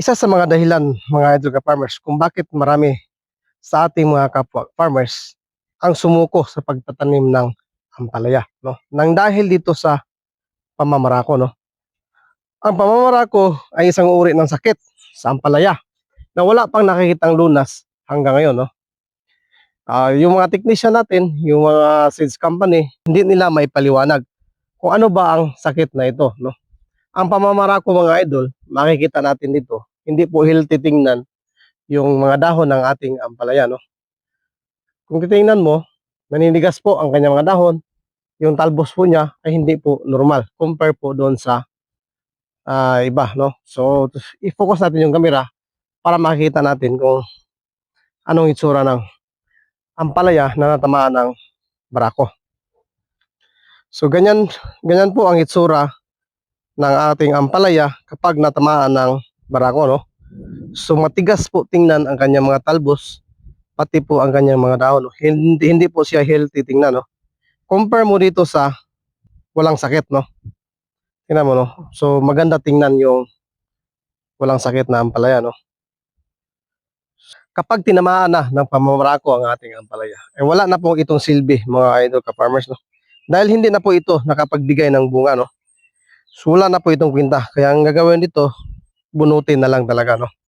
isa sa mga dahilan mga idol farmers kung bakit marami sa ating mga kapwa farmers ang sumuko sa pagtatanim ng ampalaya no? Nang dahil dito sa pamamarako no? Ang pamamarako ay isang uri ng sakit sa ampalaya na wala pang nakikitang lunas hanggang ngayon no? Ah, yung mga technician natin yung mga seeds company hindi nila maipaliwanag kung ano ba ang sakit na ito no? Ang pamamarako mga idol makikita natin dito hindi po healthy tingnan yung mga dahon ng ating ampalaya, no? Kung titingnan mo, naninigas po ang kanyang mga dahon, yung talbos po niya ay hindi po normal compare po doon sa ah, iba, no? So, i-focus natin yung camera para makita natin kung anong itsura ng ampalaya na natamaan ng barako. So, ganyan, ganyan po ang itsura ng ating ampalaya kapag natamaan ng barako, no? So matigas po tingnan ang kanyang mga talbos, pati po ang kanyang mga dahon. no? Hindi, hindi po siya healthy tingnan, no? Compare mo dito sa walang sakit, no? Tingnan mo, no? So maganda tingnan yung walang sakit na ampalaya, no? Kapag tinamaan na ng pamamarako ang ating ampalaya, eh wala na po itong silbi, mga idol ka-farmers, no? Dahil hindi na po ito nakapagbigay ng bunga, no? So wala na po itong kwinta. Kaya ang gagawin dito, bunutin na lang talaga, no?